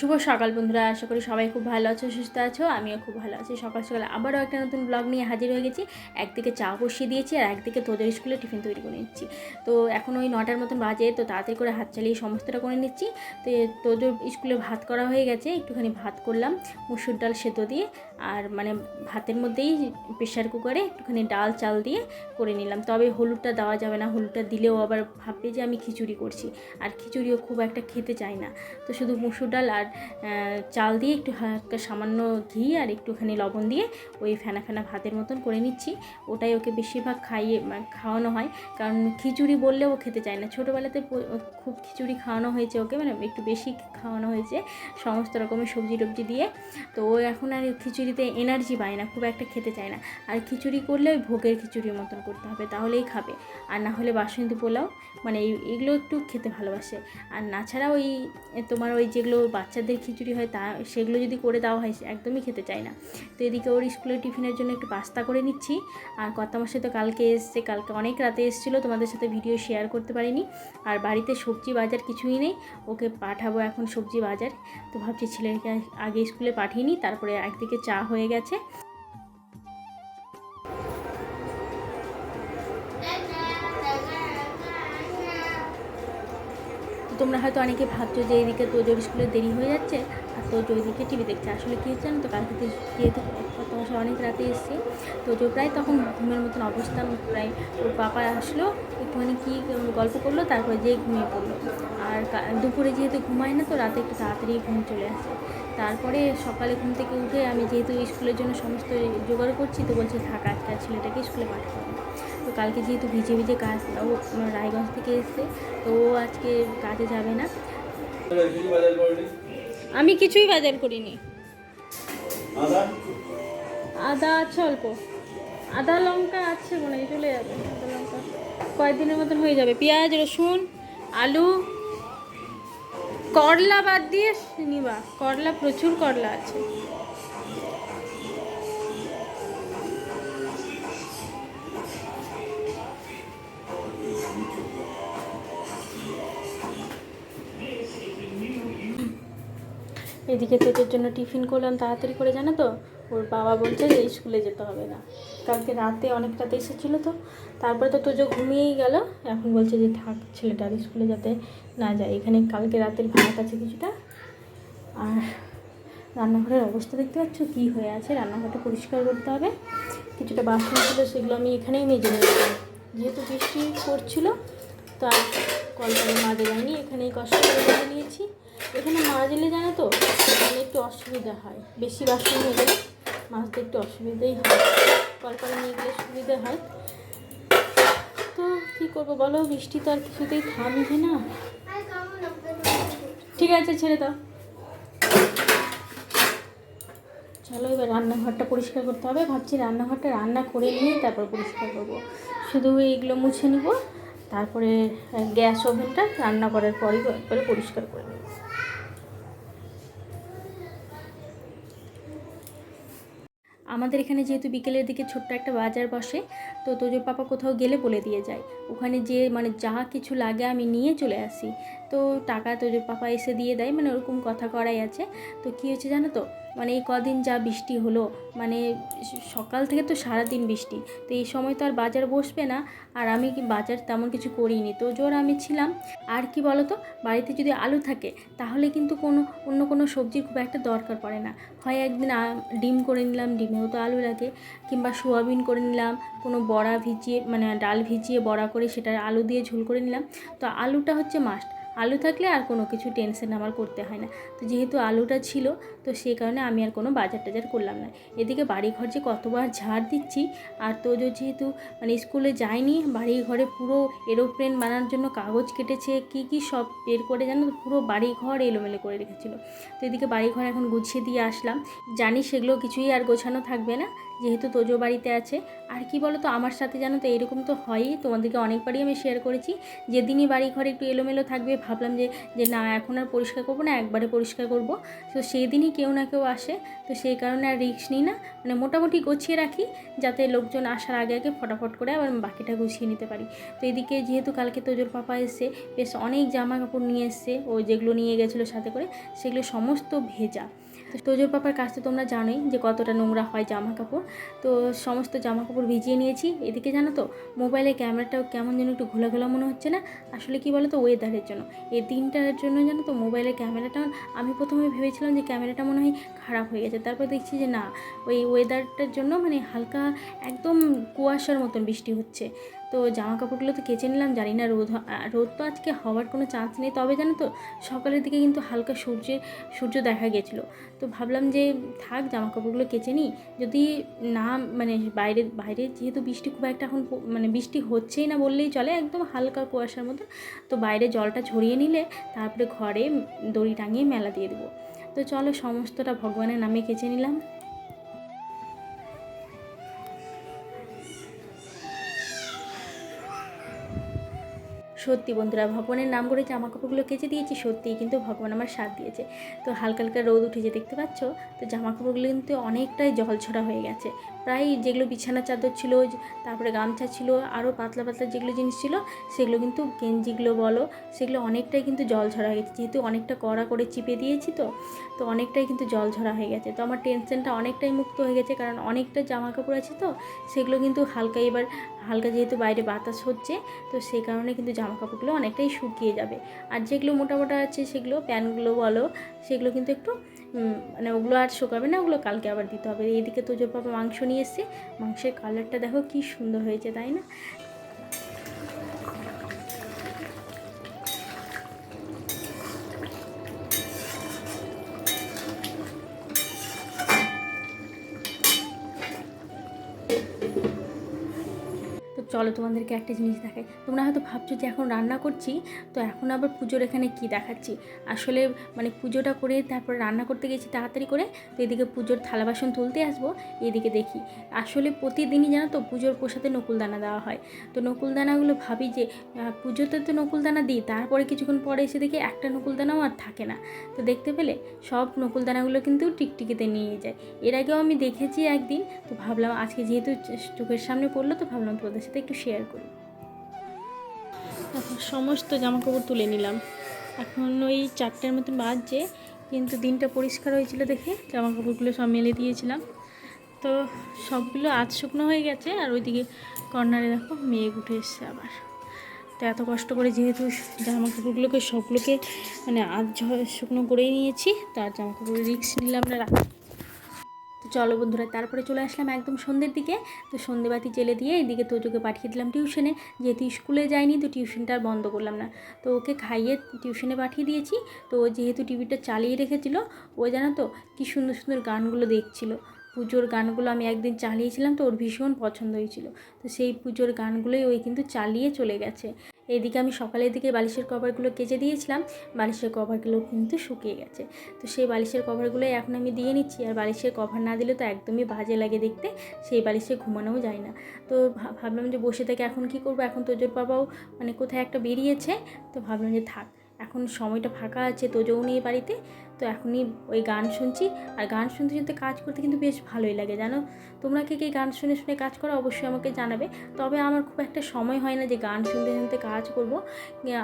শুভ সকাল বন্ধুরা, আশা করি সবাই খুব ভালো আছো, সুস্থ আছো, আমিও খুব ভালো আছি। সকাল সকাল আবারও একটা নতুন ব্লগ নিয়ে হাজির হয়ে গেছি। একদিকে চা বসিয়ে দিয়েছি আর একদিকে তোদের স্কুলে টিফিন তৈরি করে নিচ্ছি। তো এখন ওই নটার মতন বাজে, তো তাড়াতাড়ি করে হাত চালিয়ে সমস্তটা করে নিচ্ছি। তো তোদের স্কুলে ভাত করা হয়ে গেছে, একটুখানি ভাত করলাম, মুসুর ডাল সেদ্ধ দিয়ে। আর মানে ভাতের মধ্যেই প্রেশার কুকারে একটুখানি ডাল, চাল দিয়ে করে নিলাম। তবে হলুদটা দেওয়া যাবে না, হলুদটা দিলেও আবার ভাববে যে আমি খিচুড়ি করছি। আর খিচুড়িও খুব একটা খেতে চাই না। তো শুধু মুসুর ডাল আর চাল দিয়ে একটু হালকা সামান্য ঘি আর একটুখানি লবণ দিয়ে ওই ফেনা ফেনা ভাতের মতন করে নিচ্ছি। ওটাই ওকে বেশিরভাগ খাইয়ে খাওয়ানো হয়। কারণ খিচুড়ি বললে ও খেতে চায় না। ছোটোবেলাতে খুব খিচুড়ি খাওয়ানো হয়েছে ওকে মানে একটু বেশি খাওয়ানো হয়েছে। সমস্ত রকমের সবজি টবজি দিয়ে। তো ও এখন আর খিচুড়িতে এনার্জি পায় না, খুব একটা খেতে চায় না। আর খিচুড়ি করলে ওই ভোগের খিচুড়ির মতন করতে হবে, তাহলেই খাবে। আর না হলে বাসন্তী পোলাও মানে এই- এগুলো একটু খেতে ভালোবাসে। আর না ছাড়া ওই তোমার ওই যেগুলো বাচ্চাদের খিচুড়ি হয়, তা, সেগুলো যদি করে দেওয়া হয় একদমই খেতে চায় না। তো এদিকে ওর স্কুলের টিফিনের জন্য একটু পাস্তা করে নিচ্ছি। আর কর্তা মশাই তো কালকে এসছে, কালকে অনেক রাতে এসেছিল, তোমাদের সাথে ভিডিও শেয়ার করতে পারিনি। আর বাড়িতে সবজি বাজার কিছুই নেই, ওকে পাঠাবো এখন সবজি বাজার। তো ভাবছি ছেলেকে আগে স্কুলে পাঠিয়ে নিই, তারপরে একদিকে চা হয়ে গেছে। তোমরা হয়তো অনেকে ভাবছ যে এদিকে তোজোর স্কুলে দেরি হয়ে যাচ্ছে, আর তোজো ওইদিকে টিভি দেখছে। আসলে কী হচ্ছে তো? কালকে যেহেতু কত মাসে অনেক রাতে এসছে। তোজো প্রায় তখন ঘুমের মতন অবস্থা, প্রায় ওর পাপা আসলো, একটুখানি কী গল্প করল, তারপরে যেয়ে ঘুমিয়ে পড়ল। আর দুপুরে যেহেতু ঘুমায় না তো, রাতে একটু তাড়াতাড়ি ঘুম চলে আসে। তারপরে সকালে ঘুম থেকে উঠে আমি যেহেতু স্কুলের জন্য সমস্ত জোগাড় করছি তো বলছে থাক আজকে ছেলেটাকে স্কুলে পাঠাবো। তো কালকে যেহেতু ভিজে ভিজে কাজ ও রায়গঞ্জ থেকে এসছে তো ও আজকে কাজে যাবে না। আমি কিছুই বাজার করিনি। আদা? আদা আছে অল্প। আদা লঙ্কা আছে মনে হয় চলে যাবে। আদা লঙ্কা কয়েকদিনের মতন হয়ে যাবে। পেঁয়াজ রসুন আলু করলা বাদ দিয়ে নিবা করলা প্রচুর করলা আছে। এদিকে তোদের জন্য টিফিন করলাম, তাড়াতাড়ি করে জানো তো? ওর বাবা বলছে যে স্কুলে যেতে হবে না। কালকে রাতে অনেক রাতে এসেছিল তো, তারপরে তো তোজো ঘুমিয়েই গেল। এখন বলছে যে থাক, ছেলেটা আর স্কুলে যাতে না যায়। এখানে কালকে রাতের ভাত আছে কিছুটা। আর রান্নাঘরের অবস্থা দেখতে পাচ্ছ? কী হয়ে আছে? রান্নাঘরটা পরিষ্কার করতে হবে। কিছুটা বাসন ছিল, সেগুলো আমি এখানেই মেজে নেব। যেহেতু বৃষ্টি পড়ছিল তো আর কল করে মাজে যায়নি এখানেই কষ্ট করে নিয়েছি। এখানে মাজলে জানো তো অসুবিধা হয়। বেশি বাসন হলে মাজতে একটু অসুবিধাই হয়। কল নিয়ে গেলে সুবিধা হয়। তো কী করব বলো? বৃষ্টি তো আর কিছুতেই থামবে না। ঠিক আছে, ছেড়ে দাও। চলো এবার রান্নাঘরটা পরিষ্কার করতে হবে। ভাবছি রান্নাঘরটা রান্না করে নিয়ে তারপর পরিষ্কার করব। শুধু এইগুলো মুছে নিব। তারপরে গ্যাস ওভেনটা রান্না করার পরই একবারে পরিষ্কার করে নেব আমাদের এখানে যেহেতু বিকেলের দিকে ছোট্ট একটা বাজার বসে, তো তোজো পাপা কোথাও গেলে বলে দিয়ে যায়। ওখানে যে মানে যা কিছু লাগে আমি নিয়ে চলে আসি। তো টাকা তোজো পাপা এসে দিয়ে দেয় মানে ওরকম কথা করাই আছে। তো কী হয়েছে জানো তো? মানে এই কদিন যা বৃষ্টি হলো মানে সকাল থেকে তো সারাদিন বৃষ্টি, তো এই সময় তো আর বাজার বসবে না, আর আমি কি বাজার তেমন কিছু করিনি। তো জোর আমি ছিলাম, আর কি বলো তো বাড়িতে যদি আলু থাকে, তাহলে কিন্তু কোনো, অন্য কোনো সবজির খুব একটা দরকার পড়ে না। হয় একদিন ডিম করে নিলাম, ডিমেও তো আলু লাগে, কিংবা সোয়াবিন করে নিলাম, কোনো বড়া ভিজিয়ে মানে ডাল ভিজিয়ে বড়া করে সেটা আলু দিয়ে ঝোল করে নিলাম। তো আলুটা হচ্ছে মাস্ট আলু থাকলে আর কোনো কিছু টেনশন আমার করতে হয় না। তো যেহেতু আলুটা ছিল, তো সেই কারণে আমি আর কোনো বাজার টাজার করলাম না। এদিকে বাড়িঘর যে কতবার ঝাড় দিচ্ছি, আর তোজো যেহেতু মানে স্কুলে যায়নি বাড়ি ঘরে পুরো এরোপ্লেন বানানোর জন্য কাগজ কেটেছে, কি কি সব বের করে জানো পুরো বাড়ি ঘর এলোমেলো করে রেখেছিল। তো এদিকে বাড়ি ঘর এখন গুছিয়ে দিয়ে আসলাম। জানি সেগুলো কিছুই আর গোছানো থাকবে না, যেহেতু তোজো বাড়িতে আছে। আর কি বলো তো আমার সাথে জানো তো এরকম তো হয়ই, তোমাদেরকে অনেকবারই আমি শেয়ার করেছি। যেদিনই বাড়ি ঘরে একটু এলোমেলো থাকবে ভাবলাম যে যে না, এখন আর পরিষ্কার করব না, একবারে পরিষ্কার করব। তো সেই দিনই কেউ না কেউ আসে, তো সেই কারণে আর রিক্স নিই না। মানে মোটামুটি গুছিয়ে রাখি, যাতে লোকজন আসার আগে আগে ফটাফট করে আবার বাকিটা গুছিয়ে নিতে পারি। তো এদিকে যেহেতু কালকে তোজোর পাপা এসছে, বেশ অনেক জামা কাপড় নিয়ে এসছে ও যেগুলো নিয়ে গেছিল সাথে করে, সেগুলো সমস্ত ভেজা। তো তোজোর পাপার কাছ তো তোমরা জানোই যে কতটা নোংরা হয় জামা কাপড় তো সমস্ত জামা কাপড় ভিজিয়ে নিয়েছি। এদিকে জানো তো মোবাইলে ক্যামেরাটাও কেমন যেন একটু ঘোলা ঘোলা মনে হচ্ছে না। আসলে কি বলো তো ওয়েদারের জন্য। এই দিনটার জন্য জানো তো, মোবাইলের ক্যামেরাটা, আমি প্রথমে ভেবেছিলাম যে ক্যামেরাটা মনে হয় খারাপ হয়ে গেছে। তারপর দেখছি যে না, ওই ওয়েদারটার জন্য মানে হালকা একদম কুয়াশার মতন বৃষ্টি হচ্ছে। তো জামা কাপড়গুলো তো কেচে নিলাম, জানি না রোদ রোদ তো আজকে হওয়ার কোনো চান্স নেই। তবে জানো তো, সকালের দিকে কিন্তু হালকা সূর্যের সূর্য দেখা গেছিল। তো ভাবলাম যে থাক জামা কাপড়গুলো কেচে নিই। যদি না মানে বাইরে বাইরে যেহেতু বৃষ্টি খুব একটা এখন মানে বৃষ্টি হচ্ছেই না বললেই চলে, একদম হালকা কুয়াশার মতো। তো বাইরে জলটা ঝরিয়ে নিলে তারপরে ঘরে দড়ি টাঙিয়ে মেলা দিয়ে দেবো। তো চলো, সমস্তটা ভগবানের নামে কেচে নিলাম। সত্যি বন্ধুরা, ভগবানের নাম করে জামা কাপড়গুলো কেচে দিয়েছি, সত্যিই কিন্তু ভগবান আমার সাথ দিয়েছে। তো হালকা হালকা রোদ উঠেছে, দেখতে পাচ্ছ? তো জামা কাপড়গুলো কিন্তু অনেকটাই জল ছড়া হয়ে গেছে। প্রায় যেগুলো বিছানা চাদর ছিল তারপরে গামছা ছিল আরও পাতলা পাতলা যেগুলো জিনিস ছিল, সেগুলো কিন্তু গেঞ্জিগুলো বলো, সেগুলো অনেকটাই কিন্তু জল ঝরা হয়ে গেছে। যেহেতু অনেকটা কড়া করে চিপে দিয়েছি তো তো অনেকটাই কিন্তু জল ঝরা হয়ে গেছে। তো আমার টেনশনটা অনেকটাই মুক্ত হয়ে গেছে, কারণ অনেকটা জামা কাপড় আছে তো, সেগুলো কিন্তু হালকা এবার, হালকা যেহেতু বাইরে বাতাস হচ্ছে, তো সেই কারণে কিন্তু জামা কাপড়গুলো অনেকটাই শুকিয়ে যাবে। আর যেগুলো মোটা মোটা আছে সেগুলো, প্যান্টগুলো বলো, সেগুলো কিন্তু একটু মানে ওগুলো আর শুকাবে না, ওগুলো কালকে আবার দিতে হবে। এইদিকে তোজোর পাপা মাংস নিয়ে এসছে। মাংসের কালারটা দেখো কি সুন্দর হয়েছে, তাই না? চলো তোমাদেরকে একটা জিনিস দেখাই। তোমরা হয়তো ভাবছ যে এখন রান্না করছি, তো এখন আবার পুজোর এখানে কি দেখাচ্ছি? আসলে মানে পুজোটা করে তারপর রান্না করতে গেছি তাড়াতাড়ি করে, তো এদিকে পুজোর থালা বাসন তুলতে আসব, এদিকে দেখি। আসলে প্রতিদিনই জানো তো পুজোর প্রসাদে নকুলদানা দেওয়া হয়। তো নকুলদানাগুলো ভাবি যে পুজোতে তো নকুলদানা দিই, তারপরে কিছুক্ষণ পরে এসে দেখি একটা নকুলদানাও আর থাকে না। তো দেখতে পেলে সব নকুলদানাগুলো কিন্তু টিকটিকিতে নিয়ে যায়। এর আগেও আমি দেখেছি একদিন, তো ভাবলাম আজকে যেহেতু চোখের সামনে পড়ল, তো ভাবলাম তোদের সাথে একটু শেয়ার করি। এখন সমস্ত জামা কাপড় তুলে নিলাম। এখন ওই চারটের মতন বাজছে, কিন্তু দিনটা পরিষ্কার হয়েছিল দেখে জামা কাপড়গুলো সব মেলে দিয়েছিলাম। তো সবগুলো আজ শুকনো হয়ে গেছে, আর ওইদিকে কর্নারে দেখো মেঘ উঠে এসছে আবার। তো এত কষ্ট করে যেহেতু জামা কাপড়গুলোকে সবগুলোকে মানে আজ শুকনো করেই নিয়েছি, তার জামা কাপড়ের রিক্স নিলাম না রাখ। চলো বন্ধুরা, তারপরে চলে আসলাম একদম সন্ধ্যের দিকে। তো সন্ধেবাতি জেলে দিয়ে এদিকে তোজোকে পাঠিয়ে দিলাম টিউশনে। যেহেতু স্কুলে যায়নি তো টিউশনটা আর বন্ধ করলাম না। তো ওকে খাইয়ে টিউশনে পাঠিয়ে দিয়েছি। তো যেহেতু টিভিটা চালিয়ে রেখেছিল, ও জানো তো কী সুন্দর সুন্দর গানগুলো দেখছিল। পুজোর গানগুলো আমি একদিন চালিয়েছিলাম, তো ওর ভীষণ পছন্দ হয়েছিল। তো সেই পুজোর গানগুলোই ওই কিন্তু চালিয়ে চলে গেছে। এইদিকে আমি সকালের দিকে বালিশের কভারগুলো কেচে দিয়েছিলাম, বালিশের কভারগুলো কিন্তু শুকিয়ে গেছে। তো সেই বালিশের কভারগুলো এখন আমি দিয়ে নিচ্ছি, আর বালিশের কভার না দিলে তো একদমই বাজে লাগে দেখতে, সেই বালিশে ঘুমানোও যায় না। তো ভাবলাম যে বসে থেকে এখন কি করব? এখন তোজোর বাবাও মানে কোথায় একটা বেরিয়েছে, তো ভাবলাম যে থাক, এখন সময়টা ফাঁকা আছে তোজোও নেই বাড়িতে। তো এখনই ওই গান শুনছি। আর গান শুনতে শুনতে কাজ করতে কিন্তু বেশ ভালোই লাগে, জানো? তোমরা কে কে গান শুনে শুনে কাজ করো অবশ্যই আমাকে জানাবে। তবে আমার খুব একটা সময় হয় না যে গান শুনতে শুনতে কাজ করব।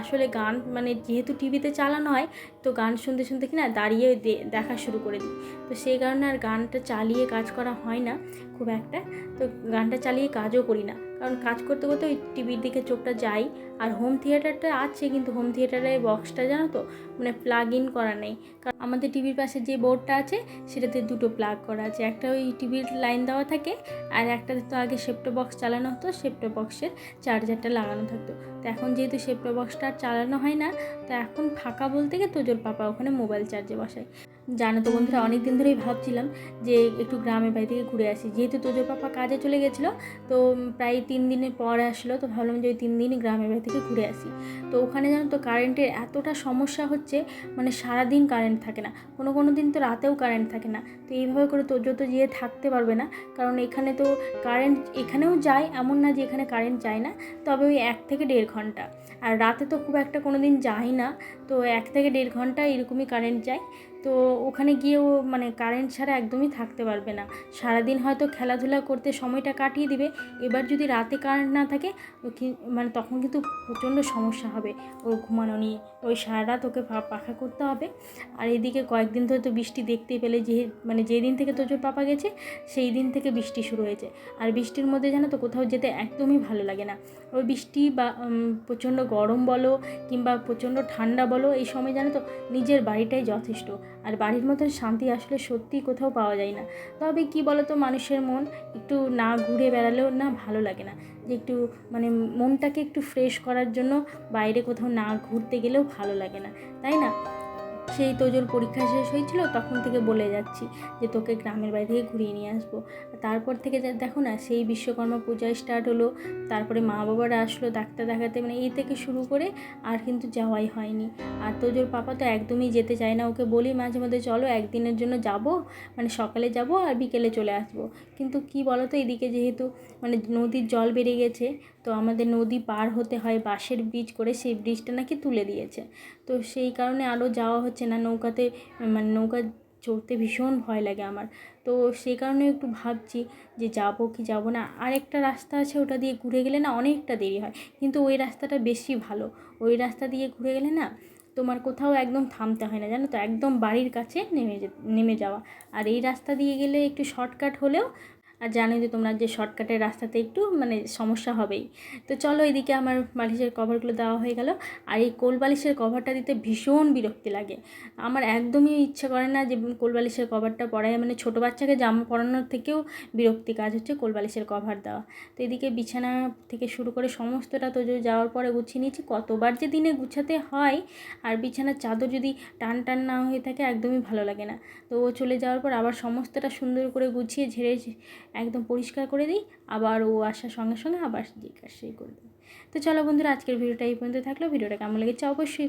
আসলে গান মানে যেহেতু টিভিতে চালানো হয়, তো গান শুনতে শুনতে কি না দাঁড়িয়ে দেখা শুরু করে দিই। তো সেই কারণে আর গানটা চালিয়ে কাজ করা হয় না খুব একটা। তো গানটা চালিয়ে কাজও করি না। কারণ কাজ করতে করতে ওই টিভির দিকে চোখটা যাই। আর হোম থিয়েটারটা আছে, কিন্তু হোম থিয়েটারের বক্সটা জানো তো মানে প্লাগ ইন করা নেই। কারণ আমাদের টিভির পাশে যে বোর্ডটা আছে, সেটাতে দুটো প্লাগ করা আছে। একটা ওই টিভির লাইন দেওয়া থাকে, আর একটাতে তো আগে সেপ্টো বক্স চালানো হতো সেপ্টো বক্সের চার্জারটা লাগানো থাকতো। তো এখন যেহেতু সেপ্টো বক্সটা আর চালানো হয় না, তো এখন ফাঁকা বলতে গিয়ে তোজোর পাপা ওখানে মোবাইল চার্জে বসায়। জানো তো বন্ধুরা অনেক দিন ধরেই ভাবছিলাম যে একটু গ্রামের বাড়ি থেকে ঘুরে আসি। যেহেতু তোজোর পাপা কাজে চলে গেছিল, তো প্রায় তিন দিনের পর আসলো, তো ভাবলাম যে ওই তিন দিনই গ্রামের বাড়ি থেকে ঘুরে আসি। তো ওখানে জানো তো কারেন্টের এতটা সমস্যা হচ্ছে মানে সারাদিন কারেন্ট থাকে না, কোনো কোনো দিন তো রাতেও কারেন্ট থাকে না। তো এইভাবে করে তোজো তো যেয়ে থাকতে পারবে না, কারণ এখানে তো কারেন্ট এখানেও যায়, এমন না যে এখানে কারেন্ট যায় না, তবে ওই এক থেকে দেড় ঘণ্টা। আর রাতে তো খুব একটা কোনো দিন যায় না, তো এক থেকে দেড় ঘণ্টা এরকমই কারেন্ট যায়। তো ওখানে গিয়েও মানে কারেন্ট ছাড়া একদমই থাকতে পারবে না। সারাদিন হয়তো খেলাধুলা করতে সময়টা কাটিয়ে দিবে। এবার যদি রাতে কারেন্ট না থাকে, ও মানে তখন কিন্তু প্রচণ্ড সমস্যা হবে। ওর ঘুমানো নিয়ে। ওই সারা রাত ওকে পাখা করতে হবে। আর এদিকে কয়েকদিন ধরে তো বৃষ্টি দেখতে পেলে যে মানে যেদিন থেকে তোজোর পাপা গেছে, সেই দিন থেকে বৃষ্টি শুরু হয়েছে। আর বৃষ্টির মধ্যে জানো তো কোথাও যেতে একদমই ভালো লাগে না। ওই বৃষ্টি বা প্রচণ্ড গরম বলো কিংবা প্রচণ্ড ঠান্ডা বলো, এই সময় জানো তো নিজের বাড়িটাই যথেষ্ট। আর বাড়ির মতন শান্তি আসলে সত্যিই কোথাও পাওয়া যায় না। তবে কি বলো তো মানুষের মন একটু না ঘুরে বেড়ালেও না ভালো লাগে না। যে একটু মানে মনটাকে একটু ফ্রেশ করার জন্য বাইরে কোথাও না ঘুরতে গেলেও ভালো লাগে না, তাই না? সেই তোজোর পরীক্ষা শেষ হয়েছিল, তখন থেকে বলে যাচ্ছি যে তোকে গ্রামের বাড়ি থেকে ঘুরিয়ে নিয়ে আসব। তারপর থেকে দেখো না, সেই বিশ্বকর্মা পূজা স্টার্ট হলো, তারপরে মা বাবারা আসলো ডাক্তার দেখাতে মানে এই থেকে শুরু করে আর কিন্তু যাওয়াই হয়নি। আর তোজোর পাপা তো একদমই যেতে চায় না, ওকে বলি মাঝে মধ্যে, চলো একদিনের জন্য যাব মানে সকালে যাব আর বিকেলে চলে আসব। কিন্তু কি বলো তো এদিকে যেহেতু মানে নদীর জল বেড়ে গেছে, তো আমাদের নদী পার হতে হয় বাঁশের ব্রিজ করে, সেই ব্রিজটা নাকি তুলে দিয়েছে। তো সেই কারণে আরও যাওয়া হচ্ছে না, নৌকাতে মানে নৌকা চড়তে ভীষণ ভয় লাগে আমার। তো সেই কারণে একটু ভাবছি যে যাব কি যাব না। আরেকটা রাস্তা আছে, ওটা দিয়ে ঘুরে গেলে না অনেকটা দেরি হয়। কিন্তু ওই রাস্তাটা বেশি ভালো। ওই রাস্তা দিয়ে ঘুরে গেলে না তোমার কোথাও একদম থামতে হয় না, জানো তো? একদম বাড়ির কাছে নেমে নেমে যাওয়া। আর এই রাস্তা দিয়ে গেলে একটু শর্টকাট হলেও আর জানো যে তোমরা যে শর্টকাটের রাস্তাতে একটু মানে সমস্যা হবেই। তো চলো এদিকে আমার বালিশের কভারগুলো দেওয়া হয়ে গেল। আর এই কোল বালিশের কভারটা দিতে ভীষণ বিরক্তি লাগে। আমার একদমই ইচ্ছে করে না যে কোল বালিশের কভারটা পরাই মানে ছোটো বাচ্চাকে জামা পরানোর থেকেও বিরক্তি কাজ হচ্ছে কোল বালিশের কভার দেওয়া। তো এদিকে বিছানা থেকে শুরু করে সমস্তটা তো যাওয়ার পরে গুছিয়ে নিয়েছি। কতবার যে দিনে গুছাতে হয় আর বিছানার চাদর যদি টান টান না হয়ে থাকে একদমই ভালো লাগে না। তো ও চলে যাওয়ার পর আবার সমস্তটা সুন্দর করে গুছিয়ে ঝেড়ে একদম পরিষ্কার করে দিই, আবার ও আসার সঙ্গে সঙ্গে আবার জিজ্ঞাসাই করে দিই। তো চলো বন্ধুরা, আজকের ভিডিওটা এই পর্যন্ত থাকল। ভিডিওটা কেমন লেগেছে অবশ্যই